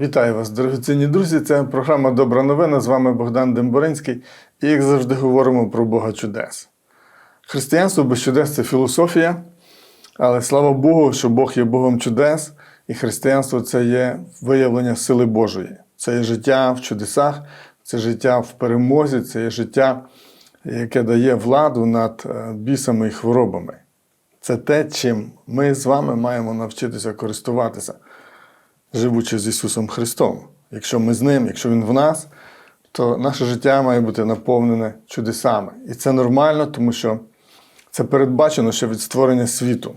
Вітаю вас, дорогоцінні друзі. Це програма Добра новина. З вами Богдан Демборинський. І як завжди говоримо про Бога чудес. Християнство без чудес це філософія, але слава Богу, що Бог є Богом чудес, і християнство це є виявлення сили Божої. Це є життя в чудесах, це життя в перемозі, це є життя, яке дає владу над е, бісами і хворобами. Це те, чим ми з вами маємо навчитися користуватися живучи з Ісусом Христом. Якщо ми з Ним, якщо Він в нас, то наше життя має бути наповнене чудесами. І це нормально, тому що це передбачено ще від створення світу.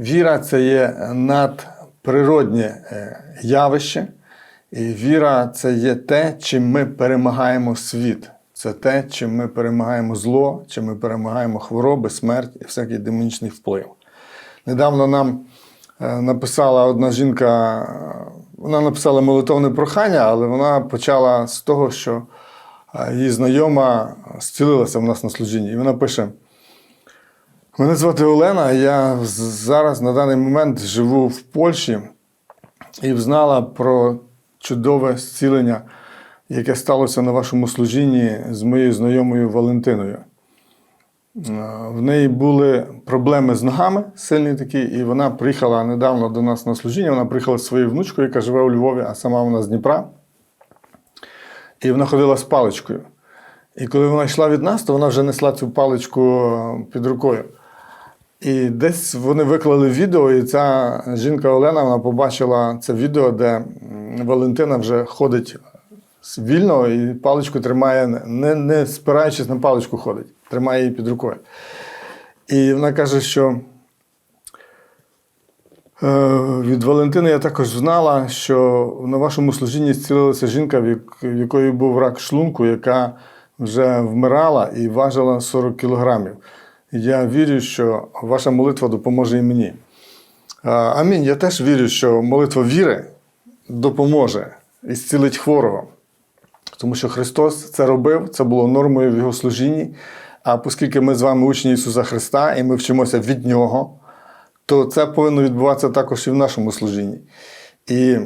Віра це є надприроднє е, явище, і віра це є те, чим ми перемагаємо світ. Це те, чим ми перемагаємо зло, чим ми перемагаємо хвороби, смерть і всякий демонічний вплив. Недавно нам написала одна жінка, е, вона написала молитовне прохання, але вона почала з того, що е, її знайома зцілилася в нас на служінні. І вона пише: Мене звати Олена, я зараз на даний момент живу в Польщі і взнала про чудове зцілення, яке сталося на вашому служінні з моєю знайомою Валентиною. Е, В неї були проблеми з ногами сильні такі, і вона приїхала недавно до нас на служіння. Вона приїхала зі своєю внучкою, яка живе у Львові, а сама вона з Дніпра. І вона ходила з паличкою. І коли вона йшла від нас, то вона вже несла цю паличку е, під рукою. І десь вони виклали відео, і ця жінка Олена вона побачила це відео, де Валентина вже ходить вільно і паличку тримає, не, не спираючись на паличку ходить, тримає її під рукою. І вона каже, що е, від Валентини я також знала, що на вашому служінні зцілилася жінка, в якої був рак шлунку, яка вже вмирала і важила 40 кілограмів. Я вірю, що ваша молитва допоможе і мені. А, Амінь. Я теж вірю, що молитва віри допоможе і зцілить хворого. Тому що Христос це робив, це було нормою в Його служінні. А оскільки ми з вами учні Ісуса Христа і ми вчимося від Нього, то це повинно відбуватися також і в нашому служінні. І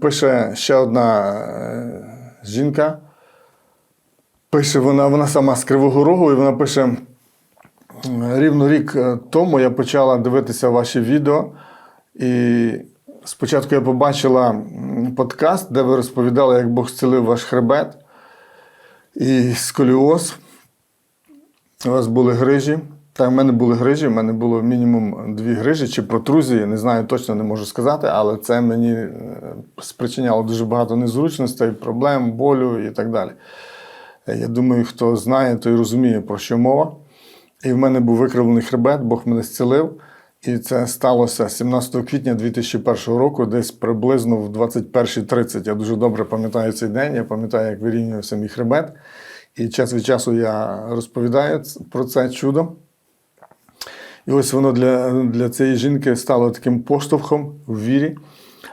пише ще одна е, жінка, пише вона, вона сама з Кривого Рогу, і вона пише: рівно рік е, тому я почала дивитися ваші відео. І спочатку я побачила подкаст, де ви розповідали, як Бог зцілив ваш хребет і сколіоз. У вас були грижі. Так, в мене були грижі, в мене було мінімум дві грижі чи протрузії, не знаю, точно не можу сказати, але це мені е, спричиняло дуже багато незручностей, проблем, болю і так далі. Е, Я думаю, хто знає, той розуміє, про що мова. І в мене був викривлений хребет, Бог мене зцілив. І це сталося 17 квітня 2001 року, десь приблизно в 21.30. Я дуже добре пам'ятаю цей день, я пам'ятаю, як вирівнювався мій хребет. І час від часу я розповідаю про це чудо. І ось воно для, для цієї жінки стало таким поштовхом в вірі.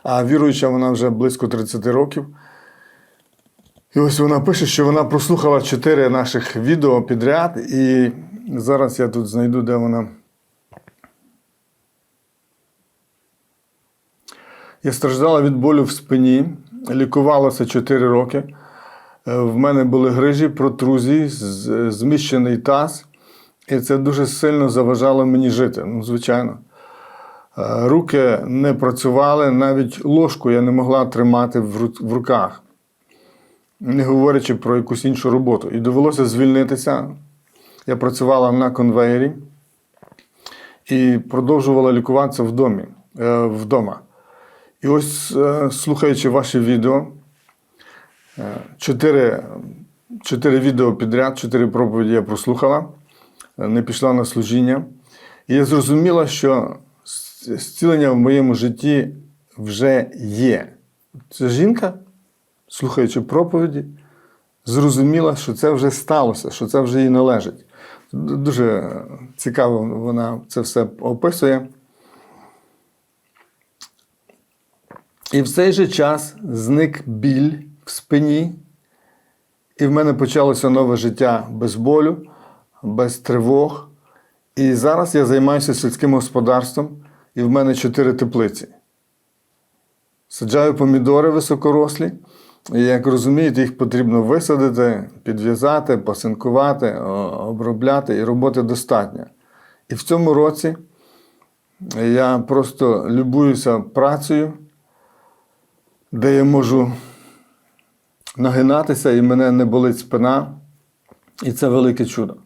А віруюча вона вже близько 30 років. І ось вона пише, що вона прослухала чотири наших відео підряд, і зараз я тут знайду, де вона. Я страждала від болю в спині, лікувалася 4 роки. Е, В мене були грижі, протрузії, зміщений таз, і це дуже сильно заважало мені жити. Ну, звичайно. Е, Руки не працювали, навіть ложку я не могла тримати в руках, не говорячи про якусь іншу роботу. І довелося звільнитися. Я працювала на конвеєрі і продовжувала лікуватися в домі, е, вдома. І ось, слухаючи ваші відео, чотири, чотири відео підряд, чотири проповіді я прослухала, не пішла на служіння. І я зрозуміла, що зцілення в моєму житті вже є. Ця жінка, слухаючи проповіді, зрозуміла, що це вже сталося, що це вже їй належить. Дуже цікаво вона це все описує. І в цей же час зник біль в спині, і в мене почалося нове життя без болю, без тривог. І зараз я займаюся сільським господарством, і в мене чотири теплиці. Саджаю помідори високорослі. І як розумієте, їх потрібно висадити, підв'язати, пасинкувати, обробляти, і роботи достатньо. І в цьому році я просто любуюся працею, де я можу нагинатися, і мене не болить спина. І це велике чудо.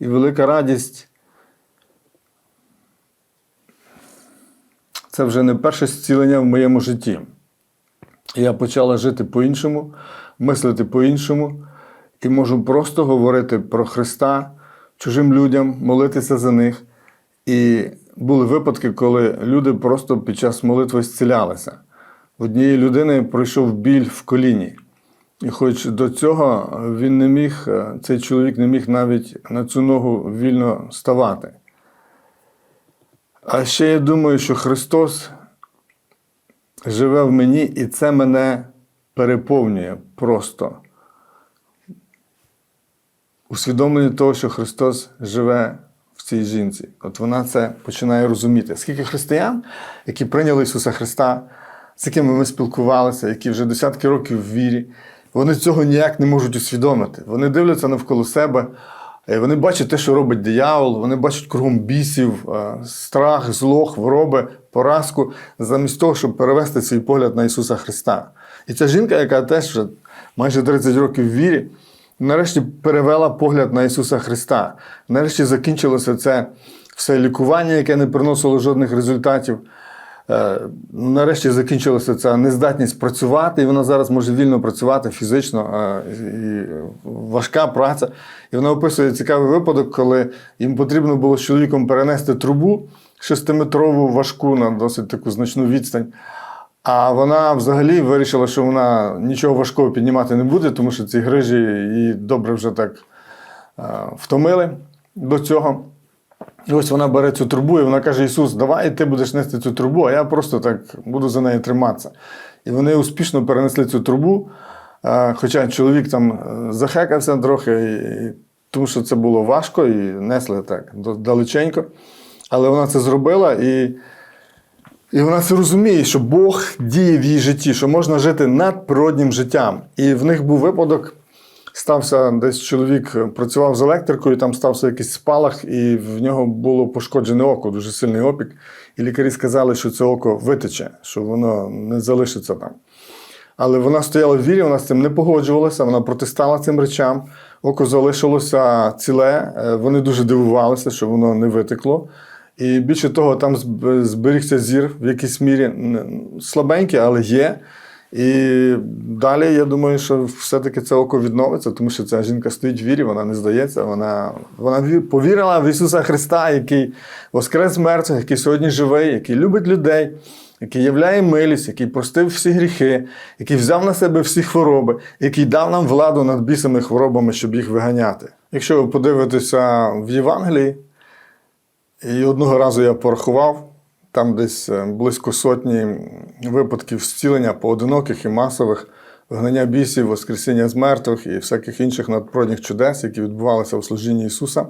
І велика радість. Це вже не перше зцілення в моєму житті. Я почала жити по-іншому, мислити по-іншому, і можу просто говорити про Христа чужим людям, молитися за них. І були випадки, коли люди просто під час молитви зцілялися. В однієї людини пройшов біль в коліні. Хоч до цього він не міг, е, цей чоловік не міг навіть на цю ногу вільно ставати. А ще я думаю, що Христос живе в мені, і це мене переповнює просто. Усвідомлення того, що Христос живе в цій жінці. От вона це починає розуміти. Скільки християн, які прийняли Ісуса Христа, з якими ми спілкувалися, які вже десятки років в вірі, вони цього ніяк не можуть усвідомити. Вони дивляться навколо себе, е, вони бачать те, що робить диявол, вони бачать кругом бісів, е, страх, зло, хвороби, поразку, замість того, щоб перевести свій погляд на Ісуса Христа. І ця жінка, яка теж вже майже 30 років в вірі, нарешті перевела погляд на Ісуса Христа. Нарешті закінчилося це все лікування, яке не приносило жодних результатів. Е, Нарешті закінчилася ця нездатність працювати, і вона зараз може вільно працювати фізично, е, і важка праця. І вона описує цікавий випадок, коли їм потрібно було з чоловіком перенести трубу шестиметрову важку на досить таку значну відстань. А вона взагалі вирішила, що вона нічого важкого піднімати не буде, тому що ці грижі її добре вже так е, втомили до цього. І ось вона бере цю трубу, і вона каже: Ісус, давай ти будеш нести цю трубу, а я просто так буду за нею триматися. І вони успішно перенесли цю трубу. е, Хоча чоловік там е, захекався трохи, тому що це було важко і несли так далеченько. Але вона це зробила і. І вона це розуміє, що Бог діє в її житті, що можна жити надприроднім життям. І в них був випадок, стався десь чоловік е, працював з електрикою, там стався якийсь спалах, і в нього було пошкоджене око, дуже сильний опік. І лікарі сказали, що це око витече, що воно не залишиться там. Але вона стояла в вірі, вона з цим не погоджувалася, вона протистала цим речам. Око залишилося ціле. Е, Вони дуже дивувалися, що воно не витекло. І більше того, там зберігся зір в якійсь мірі слабенький, але є. І далі я думаю, що все-таки це око відновиться, тому що ця жінка стоїть в вірі, вона не здається. Вона, вона повірила в Ісуса Христа, який воскрес мертвих, який сьогодні живий, який любить людей, який являє милість, який простив всі гріхи, який взяв на себе всі хвороби, який дав нам владу над бісами хворобами, щоб їх виганяти. Якщо ви подивитеся в Євангелії, і одного разу я порахував, там десь е, близько сотні випадків зцілення поодиноких і масових, вигнання бісів, воскресіння з мертвих і всяких інших надприродних чудес, які відбувалися у служінні Ісуса.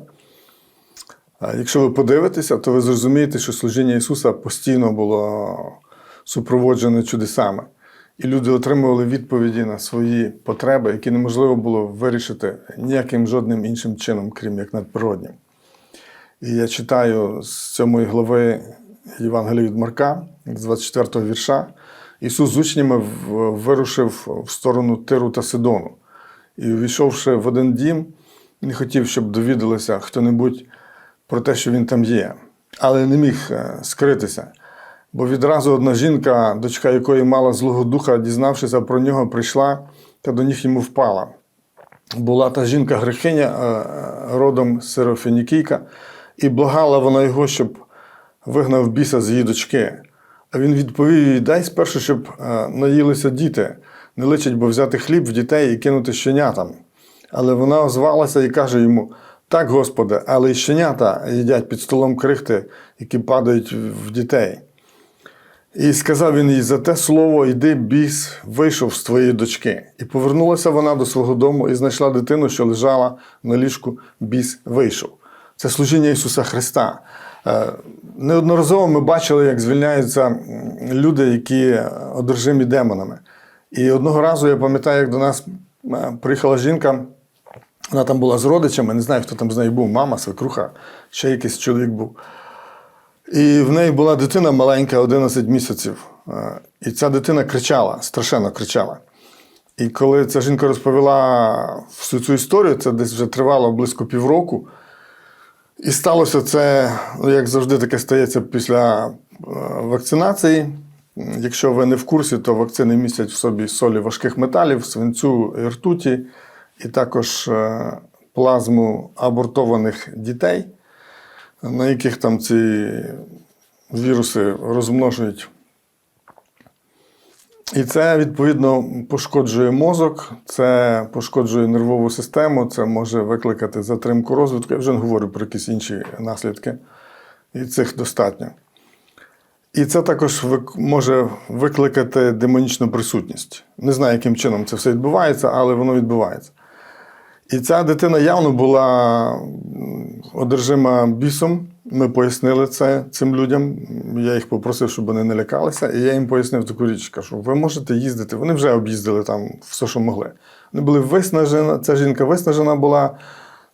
Якщо ви подивитеся, то ви зрозумієте, що служіння Ісуса постійно було супроводжене чудесами. І люди отримували відповіді на свої потреби, які неможливо було вирішити ніяким жодним іншим чином, крім як надприроднім. І я читаю з сьомої глави Євангелія від Марка, з 24 вірша. Ісус з учнями вирушив в сторону Тиру та Сидону. І увійшовши в один дім, не хотів, щоб довідалося хто-небудь про те, що він там є, але не міг е, скритися. Бо відразу одна жінка, дочка якої мала злого духа, дізнавшися про нього, прийшла та до ніг йому впала. Була та жінка грехиня е, родом з Сирофінікійка, і благала вона його, щоб вигнав біса з її дочки. А він відповів їй: дай спершу, щоб е, наїлися діти, не личить, бо взяти хліб в дітей і кинути щенятам. Але вона озвалася і каже йому: Так, Господи, але й щенята їдять під столом крихти, які падають в дітей. І сказав він їй за те слово, йди, біс, вийшов з твоєї дочки. І повернулася вона до свого дому і знайшла дитину, що лежала на ліжку, біс вийшов. це служіння Ісуса Христа. Е, Неодноразово ми бачили, як звільняються люди, які одержимі демонами. І одного разу я пам'ятаю, як до нас приїхала жінка, вона там була з родичами, не знаю, хто там з нею був, мама, свекруха, ще якийсь чоловік був. І в неї була дитина маленька, 11 місяців. Е, І ця дитина кричала, страшенно кричала. І коли ця жінка розповіла всю цю історію, це десь вже тривало близько півроку. І сталося це, ну, як завжди, таке стається після е, вакцинації. Якщо ви не в курсі, то вакцини містять в собі солі важких металів, свинцю і ртуті, і також е, плазму абортованих дітей, на яких там ці віруси розмножують. І це, відповідно, пошкоджує мозок, це пошкоджує нервову систему, це може викликати затримку розвитку. Я вже не говорю про якісь інші наслідки, і цих достатньо. І це також може викликати демонічну присутність. Не знаю, яким чином це все відбувається, але воно відбувається. І ця дитина явно була одержима бісом. Ми пояснили це цим людям. Я їх попросив, щоб вони не лякалися. І я їм пояснив таку річ, кажу, ви можете їздити. Вони вже об'їздили там все, що могли. Вони були виснажені, ця жінка виснажена була,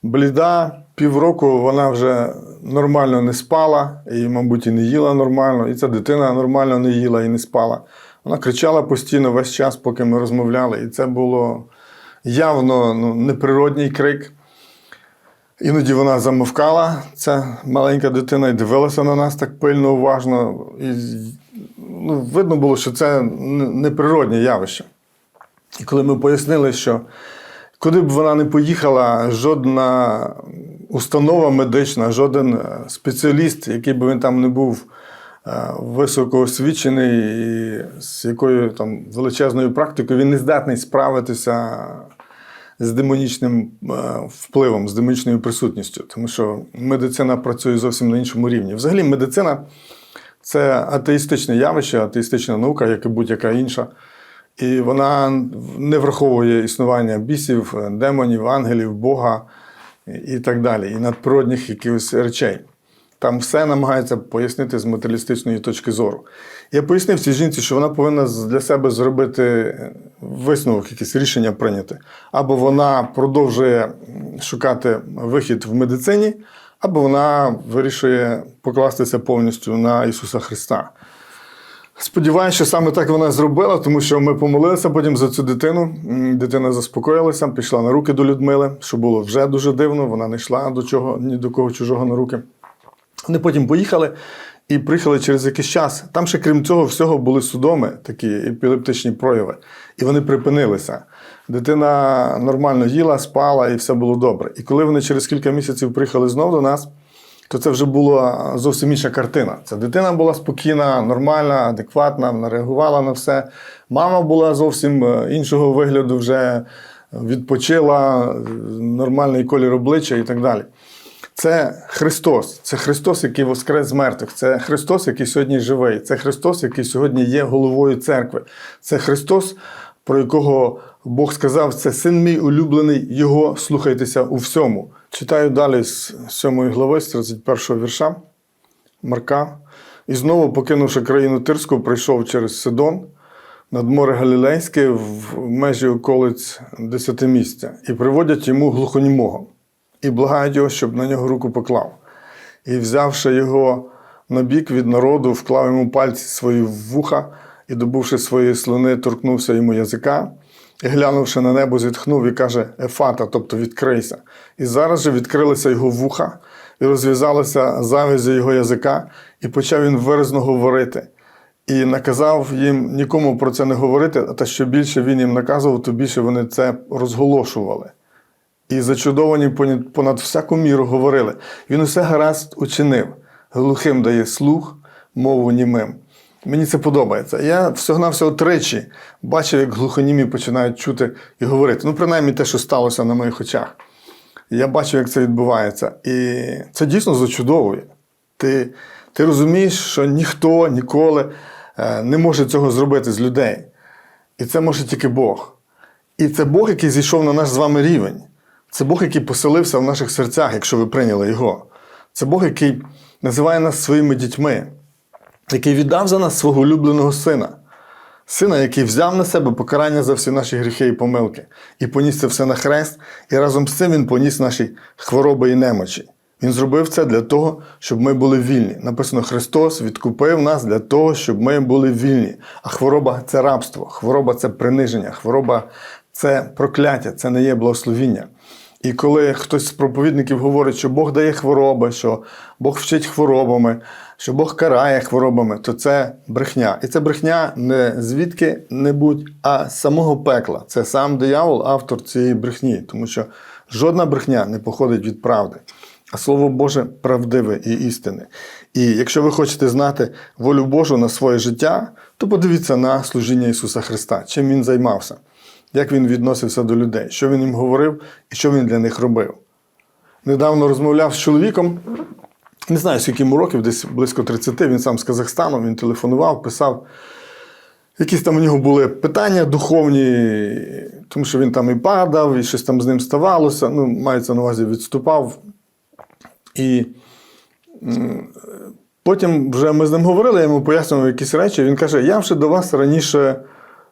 бліда, півроку вона вже нормально не спала, і, мабуть, і не їла нормально. І ця дитина нормально не їла і не спала. Вона кричала постійно весь час, поки ми розмовляли. І це було явно ну, неприродній крик. Іноді вона замовкала, ця маленька дитина, і дивилася на нас так пильно, уважно. І ну, видно було, що це неприроднє явище. І коли ми пояснили, що куди б вона не поїхала, жодна установа медична, жоден е, спеціаліст, який би він там не був високоосвічений і з якою там величезною практикою, він не здатний справитися з демонічним е, впливом, з демонічною присутністю, тому що медицина працює зовсім на іншому рівні. Взагалі, медицина це атеїстичне явище, атеїстична наука, як і будь-яка інша. І вона не враховує існування бісів, демонів, ангелів, Бога і так далі, і надприродних якихось речей. Там все намагається пояснити з матеріалістичної точки зору. Я пояснив цій жінці, що вона повинна для себе зробити висновок, якесь рішення прийняти. Або вона продовжує шукати вихід в медицині, або вона вирішує покластися повністю на Ісуса Христа. Сподіваюся, що саме так вона зробила, тому що ми помолилися потім за цю дитину. Дитина заспокоїлася, пішла на руки до Людмили, що було вже дуже дивно. Вона не йшла до чого, ні до кого чужого на руки. Вони потім поїхали і приїхали через якийсь час. Там ще, крім цього, всього були судоми, такі епілептичні прояви, і вони припинилися. Дитина нормально їла, спала, і все було добре. І коли вони через кілька місяців приїхали знову до нас, то це вже була зовсім інша картина. Ця дитина була спокійна, нормальна, адекватна, вона реагувала на все. Мама була зовсім е, іншого вигляду, вже відпочила, е, нормальний колір обличчя і так далі. Це Христос, це Христос, який воскрес з мертвих, це Христос, який сьогодні живий, це Христос, який сьогодні є головою церкви. Це Христос, про якого Бог сказав, це син мій улюблений, його слухайтеся у всьому. Читаю далі з 7 глави, з 31 вірша Марка. І знову, покинувши країну Тирську, прийшов через Сидон над море Галілейське в межі околиць десятимістя, і приводять йому глухонімого, і благають його, щоб на нього руку поклав. І, взявши його на бік від народу, вклав йому пальці свої в вуха, і, добувши свої слини, торкнувся йому язика, і, глянувши на небо, зітхнув і каже: Ефата, тобто відкрийся. І зараз же відкрилися його вуха, і розв'язалися завязі його язика, і почав він виразно говорити. І наказав їм нікому про це не говорити, а та що більше він їм наказував, то більше вони це розголошували. І зачудовані понад, всяку міру говорили. Він усе гаразд учинив. Глухим дає слух, мову німим. Мені це подобається. Я всього-навсього тричі бачив, як глухонімі починають чути і говорити. Ну, принаймні те, що сталося на моїх очах. Я бачив, як це відбувається. І це дійсно зачудовує. Ти, ти розумієш, що ніхто ніколи е, не може цього зробити з людей. І це може тільки Бог. І це Бог, який зійшов на наш з вами рівень. Це Бог, який поселився в наших серцях, якщо ви прийняли Його. Це Бог, який називає нас своїми дітьми, який віддав за нас свого улюбленого сина. Сина, який взяв на себе покарання за всі наші гріхи і помилки, і поніс це все на хрест, і разом з цим він поніс наші хвороби і немочі. Він зробив це для того, щоб ми були вільні. Написано, Христос відкупив нас для того, щоб ми були вільні. А хвороба це рабство, хвороба це приниження, хвороба це прокляття, це не є благословіння. І коли хтось з проповідників говорить, що Бог дає хвороби, що Бог вчить хворобами, що Бог карає хворобами, то це брехня. І це брехня не звідки-небудь, а з самого пекла. Це сам диявол, автор цієї брехні, тому що жодна брехня не походить від правди. А Слово Боже правдиве і істинне. І якщо ви хочете знати волю Божу на своє життя, то подивіться на служіння Ісуса Христа, чим Він займався, як Він відносився до людей, що Він їм говорив і що Він для них робив. Недавно розмовляв з чоловіком, не знаю, скільки йому років, десь близько 30, він сам з Казахстану, він телефонував, писав. Якісь там у нього були питання духовні, тому що він там і падав, і щось там з ним ставалося. Ну, мається на увазі, відступав. І потім вже ми з ним говорили, я йому пояснював якісь речі. Він каже: Я вже до вас раніше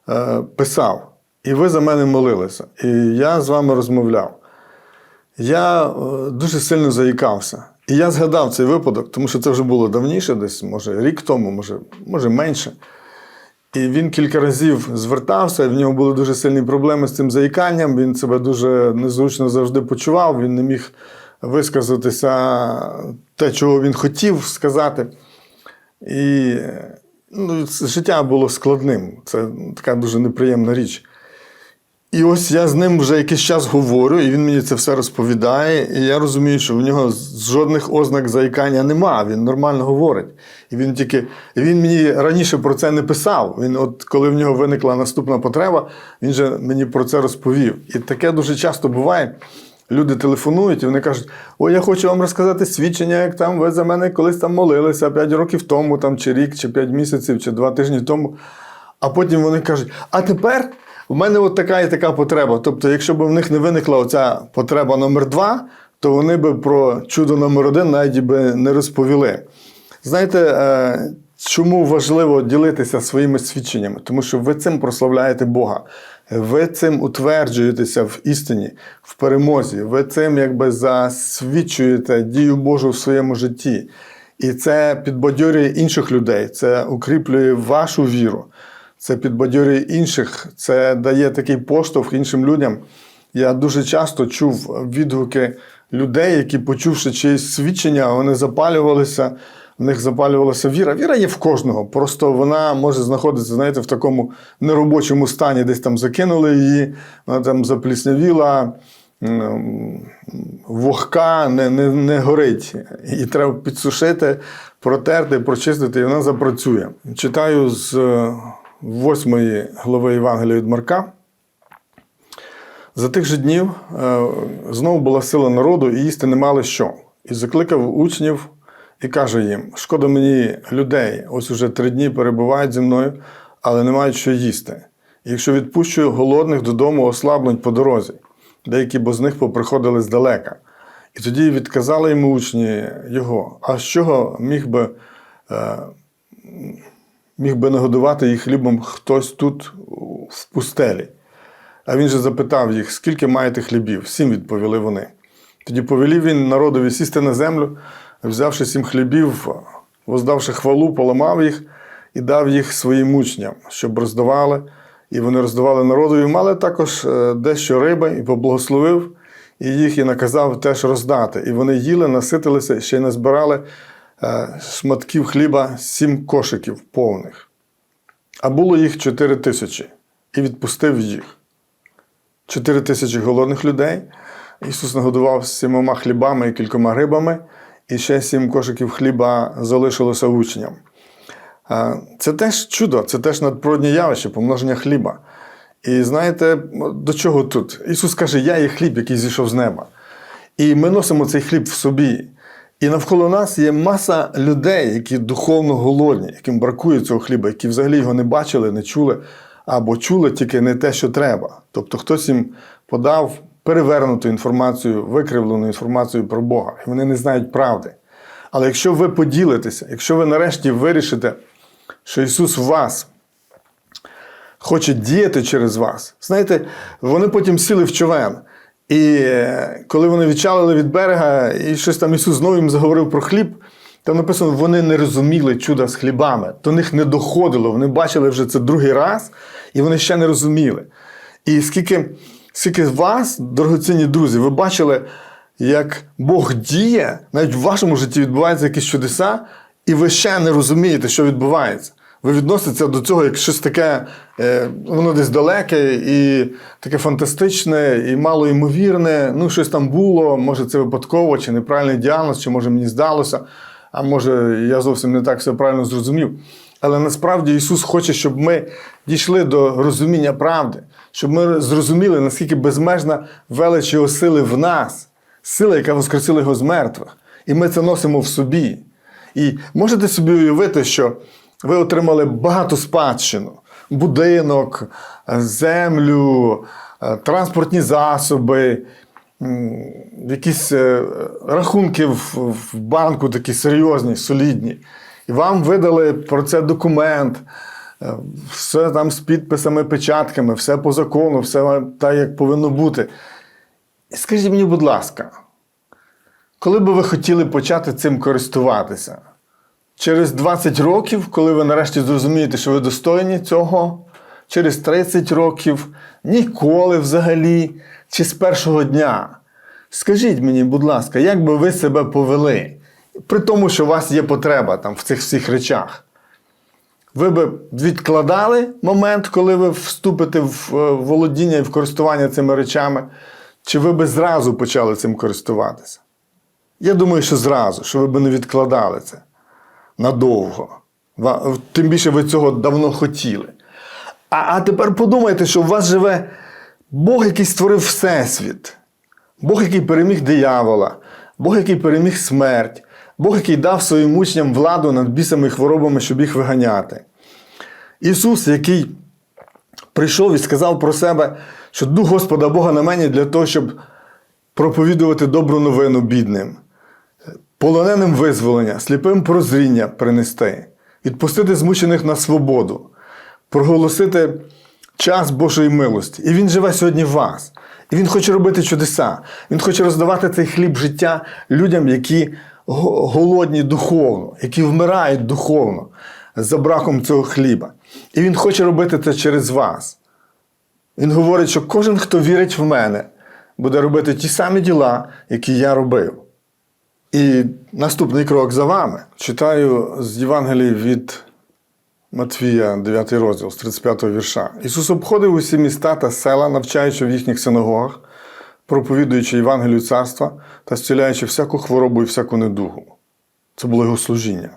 е, писав, і ви за мене молилися. І я з вами розмовляв. Я е, дуже сильно заїкався. І я згадав цей випадок, тому що це вже було давніше, десь, може, рік тому, може, може менше. І він кілька разів звертався, і в нього були дуже сильні проблеми з цим заїканням. Він себе дуже незручно завжди почував, він не міг висказатися те, чого він хотів сказати. І ну, життя було складним. Це така дуже неприємна річ. І ось я з ним вже якийсь час говорю, і він мені це все розповідає. І я розумію, що в нього жодних ознак заїкання нема. Він нормально говорить. І він тільки він мені раніше про це не писав. Він, от коли в нього виникла наступна потреба, він же мені про це розповів. І таке дуже часто буває. Люди телефонують і вони кажуть: Ой, я хочу вам розказати свідчення, як там ви за мене колись там молилися 5 років тому, там, чи рік, чи 5 місяців, чи 2 тижні тому. А потім вони кажуть: а тепер в мене от така і така потреба. Тобто, якщо б в них не виникла оця потреба номер 2 то вони б про чудо номер 1 навіть би не розповіли. Знаєте, е, чому важливо ділитися своїми свідченнями? Тому що ви цим прославляєте Бога. Ви цим утверджуєтеся в істині, в перемозі. Ви цим якби засвідчуєте дію Божу в своєму житті. І це підбадьорює інших людей, це укріплює вашу віру, це підбадьорює інших, це дає такий поштовх іншим людям. Я дуже часто чув відгуки людей, які, почувши чиєсь свідчення, вони запалювалися, в них запалювалася віра. Віра є в кожного. Просто вона може знаходитися, знаєте, в такому неробочому стані, десь там закинули її, вона там запліснявіла, вогка, не, не, не горить. Її треба підсушити, протерти, прочистити, і вона запрацює. Читаю з восьмої глави Євангелія від Марка. За тих же днів е, знову була сила народу, і їсти не мали що. І закликав учнів і каже їм: Шкода мені людей, ось уже три дні перебувають зі мною, але не мають що їсти. І якщо відпущу голодних додому, ослабнуть по дорозі. Деякі бо з них поприходили здалека. І тоді відказали йому учні його, а з чого міг би, е, міг би нагодувати їх хлібом хтось тут в пустелі? А він же запитав їх, скільки маєте хлібів? Сім відповіли вони. Тоді повелів він народові сісти на землю, взявши сім хлібів, воздавши хвалу, поламав їх і дав їх своїм учням, щоб роздавали. І вони роздавали народові, мали також е, дещо риби, і поблагословив, і їх і наказав теж роздати. І вони їли, наситилися ще й назбирали шматків хліба сім кошиків повних. А було їх чотири тисячі, і відпустив їх. Чотири тисячі голодних людей. Ісус нагодував сімома хлібами і кількома рибами, і ще сім кошиків хліба залишилося учням. Це теж чудо, це теж надприроднє явище, помноження хліба. І знаєте, до чого тут? Ісус каже, я є хліб, який зійшов з неба. І ми носимо цей хліб в собі. І навколо нас є маса людей, які духовно голодні, яким бракує цього хліба, які взагалі його не бачили, не чули, або чули тільки не те, що треба. Тобто хтось їм подав перевернуту інформацію, викривлену інформацію про Бога, і вони не знають правди. Але якщо ви поділитеся, якщо ви нарешті вирішите, що Ісус в вас хоче діяти через вас, знаєте, вони потім сіли в човен. І е, коли вони відчалили від берега, і щось там Ісус знову їм заговорив про хліб, там написано, вони не розуміли чуда з хлібами, до них не доходило. Вони бачили вже це другий раз, і вони ще не розуміли. І скільки, скільки вас, дорогоцінні друзі, ви бачили, як Бог діє, навіть в вашому житті відбуваються якісь чудеса, і ви ще не розумієте, що відбувається. Ви відноситеся до цього як щось таке, е, воно десь далеке і таке фантастичне, і малоймовірне. Ну, щось там було, може, це випадково, чи неправильний діагноз, чи може мені здалося, а може, я зовсім не так все правильно зрозумів. Але насправді Ісус хоче, щоб ми дійшли до розуміння правди, щоб ми зрозуміли, наскільки безмежна велич Його сили в нас, сила, яка воскресила Його з мертвих. І ми це носимо в собі. І можете собі уявити, що ви отримали багато спадщину: будинок, землю, е, транспортні засоби, якісь е, рахунки в банку такі серйозні, солідні. І вам видали про це документ, е, все там з підписами, печатками, все по закону, все так, як повинно бути. І скажіть мені, будь ласка, коли би ви хотіли почати цим користуватися? Через 20 років, коли ви нарешті зрозумієте, що ви достойні цього, через 30 років, ніколи взагалі, чи з першого дня. Скажіть мені, будь ласка, як би ви себе повели, при тому, що у вас є потреба там, в цих всіх речах? Ви би відкладали момент, коли ви вступите в е, володіння і в користування цими речами, чи ви би зразу почали цим користуватися? Я думаю, що зразу, що ви би не відкладали це надовго. Тим більше ви цього давно хотіли. А, а тепер подумайте, що у вас живе Бог, який створив Всесвіт, Бог, який переміг диявола, Бог, який переміг смерть, Бог, який дав своїм учням владу над бісами і хворобами, щоб їх виганяти. Ісус, який прийшов і сказав про себе, що Дух Господа Бога на мені для того, щоб проповідувати добру новину бідним полоненим визволення, сліпим прозріння принести, відпустити змучених на свободу, проголосити час Божої милості. І Він живе сьогодні в вас. І Він хоче робити чудеса. Він хоче роздавати цей хліб життя людям, які голодні духовно, які вмирають духовно за браком цього хліба. І Він хоче робити це через вас. Він говорить, що кожен, хто вірить в мене, буде робити ті самі діла, які я робив. І наступний крок за вами. Читаю з Євангелії від Матвія, 9 розділ, з 35 вірша. Ісус обходив усі міста та села, навчаючи в їхніх синагогах, проповідуючи Євангелію царства та зціляючи всяку хворобу і всяку недугу. Це було його служіння.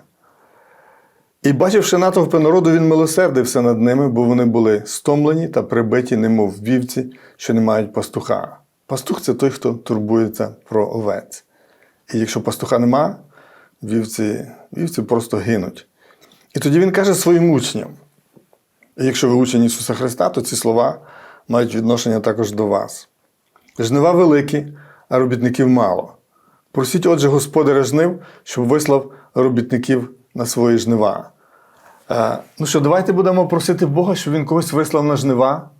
І бачивши натовпи народу, він милосердився над ними, бо вони були стомлені та прибиті, немов вівці, що не мають пастуха. Пастух це той, хто турбується про овець. І якщо пастуха нема, вівці, вівці просто гинуть. І тоді він каже своїм учням: якщо ви учень Ісуса Христа, то ці слова мають відношення також до вас. Жнива великі, а робітників мало. Просіть, отже, господаря жнив, щоб вислав робітників на свої жнива. Е, ну що, давайте будемо просити Бога, щоб він когось вислав на жнива.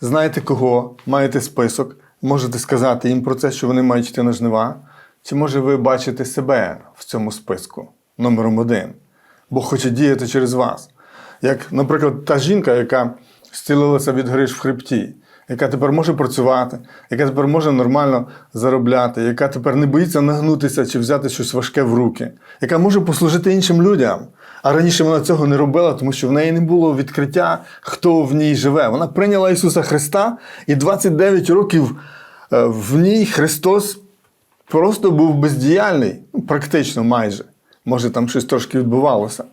Знаєте кого? Маєте список, можете сказати їм про це, що вони мають йти на жнива. Чи може ви бачите себе в цьому списку номером один? Бог хоче діяти через вас. Як, наприклад, та жінка, яка зцілилася від гриж в хребті, яка тепер може працювати, яка тепер може нормально заробляти, яка тепер не боїться нагнутися чи взяти щось важке в руки, яка може послужити іншим людям. А раніше вона цього не робила, тому що в неї не було відкриття, хто в ній живе. Вона прийняла Ісуса Христа, і 29 років е, в ній Христос просто був бездіяльний, ну, практично майже. Може, там щось трошки відбувалося.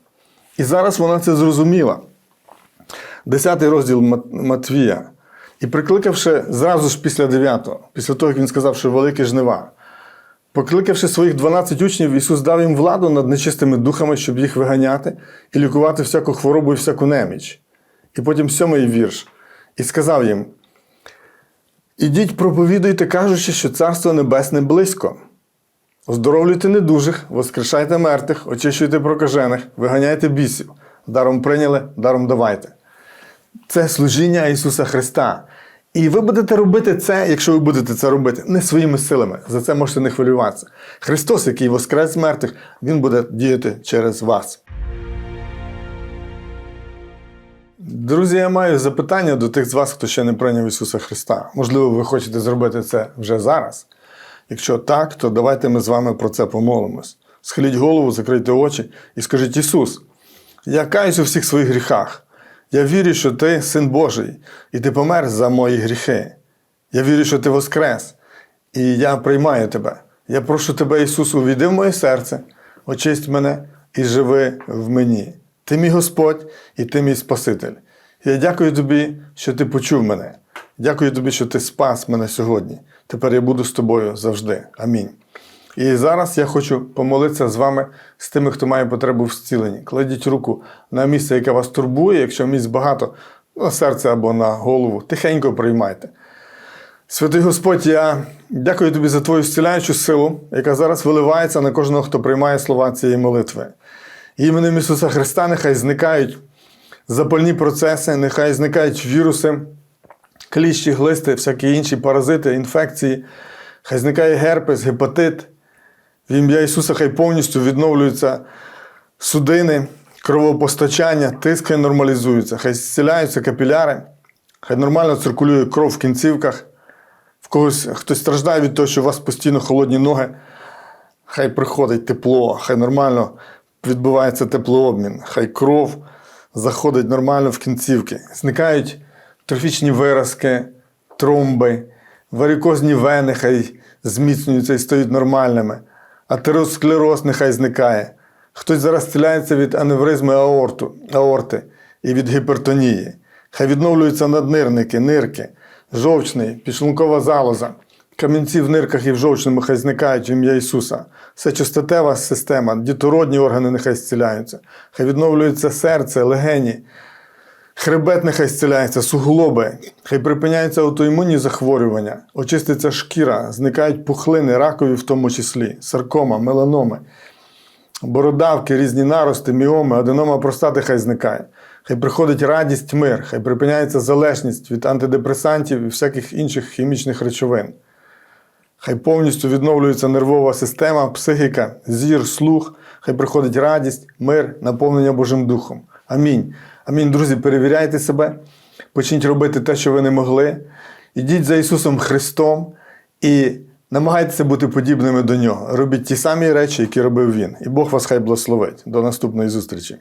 І зараз вона це зрозуміла. Десятий розділ Мат- Матвія. І прикликавши зразу ж після 9, після того, як він сказав, що великі жнива, покликавши своїх 12 учнів, Ісус дав їм владу над нечистими духами, щоб їх виганяти і лікувати всяку хворобу і всяку неміч. І потім сьомий вірш. І сказав їм: Ідіть, проповідуйте, кажучи, що Царство Небесне близько. Оздоровлюйте недужих, воскрешайте мертвих, очищуйте прокажених, виганяйте бісів. Даром прийняли, даром давайте. Це служіння Ісуса Христа. І ви будете робити це, якщо ви будете це робити, не своїми силами. За це можете не хвилюватися. Христос, який воскрес з мертвих, Він буде діяти через вас. Друзі, я маю запитання до тих з вас, хто ще не прийняв Ісуса Христа. Можливо, ви хочете зробити це вже зараз. Якщо так, то давайте ми з вами про це помолимось. Схиліть голову, закрийте очі і скажіть: Ісус, я каюсь у всіх своїх гріхах. Я вірю, що ти син Божий, і ти помер за мої гріхи. Я вірю, що ти воскрес, і я приймаю тебе. Я прошу тебе, Ісус, увійди в моє серце, очисть мене і живи в мені. Ти мій Господь і ти мій Спаситель. Я дякую тобі, що ти почув мене. Дякую тобі, що ти спас мене сьогодні. Тепер я буду з тобою завжди. Амінь. І зараз я хочу помолитися з вами, з тими, хто має потребу в зціленні. Кладіть руку на місце, яке вас турбує, якщо місць багато, на серце або на голову. Тихенько приймайте. Святий Господь, я дякую тобі за твою зціляючу силу, яка зараз виливається на кожного, хто приймає слова цієї молитви. Іменем Ісуса Христа нехай зникають запальні процеси, нехай зникають віруси, кліщі, глисти, всякі інші паразити, інфекції, хай зникає герпес, гепатит. В ім'я Ісуса хай повністю відновлюються судини, кровопостачання, тиск хай нормалізується, хай зціляються капіляри, хай нормально циркулює кров в кінцівках. В когось хтось страждає від того, що у вас постійно холодні ноги. Хай приходить тепло, хай нормально відбувається теплообмін, хай кров заходить нормально в кінцівки. Зникають трофічні виразки, тромби, варикозні вени хай зміцнюються і стають нормальними. Атеросклероз нехай зникає. Хтось зараз зціляється від аневризми аорту, аорти і від гіпертонії. Хай відновлюються наднирники, нирки, жовчний, підшлункова залоза. Камінці в нирках і в жовчному хай зникають в ім'я Ісуса. Сечостатева система, дітородні органи нехай зціляються. Хай відновлюється серце, легені, хребет нехай зціляється, суглоби, хай припиняються аутоімунні захворювання, очиститься шкіра, зникають пухлини, ракові в тому числі, саркома, меланоми, бородавки, різні нарости, міоми, аденома простати хай зникає. Хай приходить радість, мир, хай припиняється залежність від антидепресантів і всяких інших хімічних речовин. Хай повністю відновлюється нервова система, психіка, зір, слух, хай приходить радість, мир, наповнення Божим Духом. Амінь. Амінь, друзі, перевіряйте себе, почніть робити те, що ви не могли. Ідіть за Ісусом Христом і намагайтеся бути подібними до Нього. Робіть ті самі речі, які робив Він. І Бог вас хай благословить. До наступної зустрічі.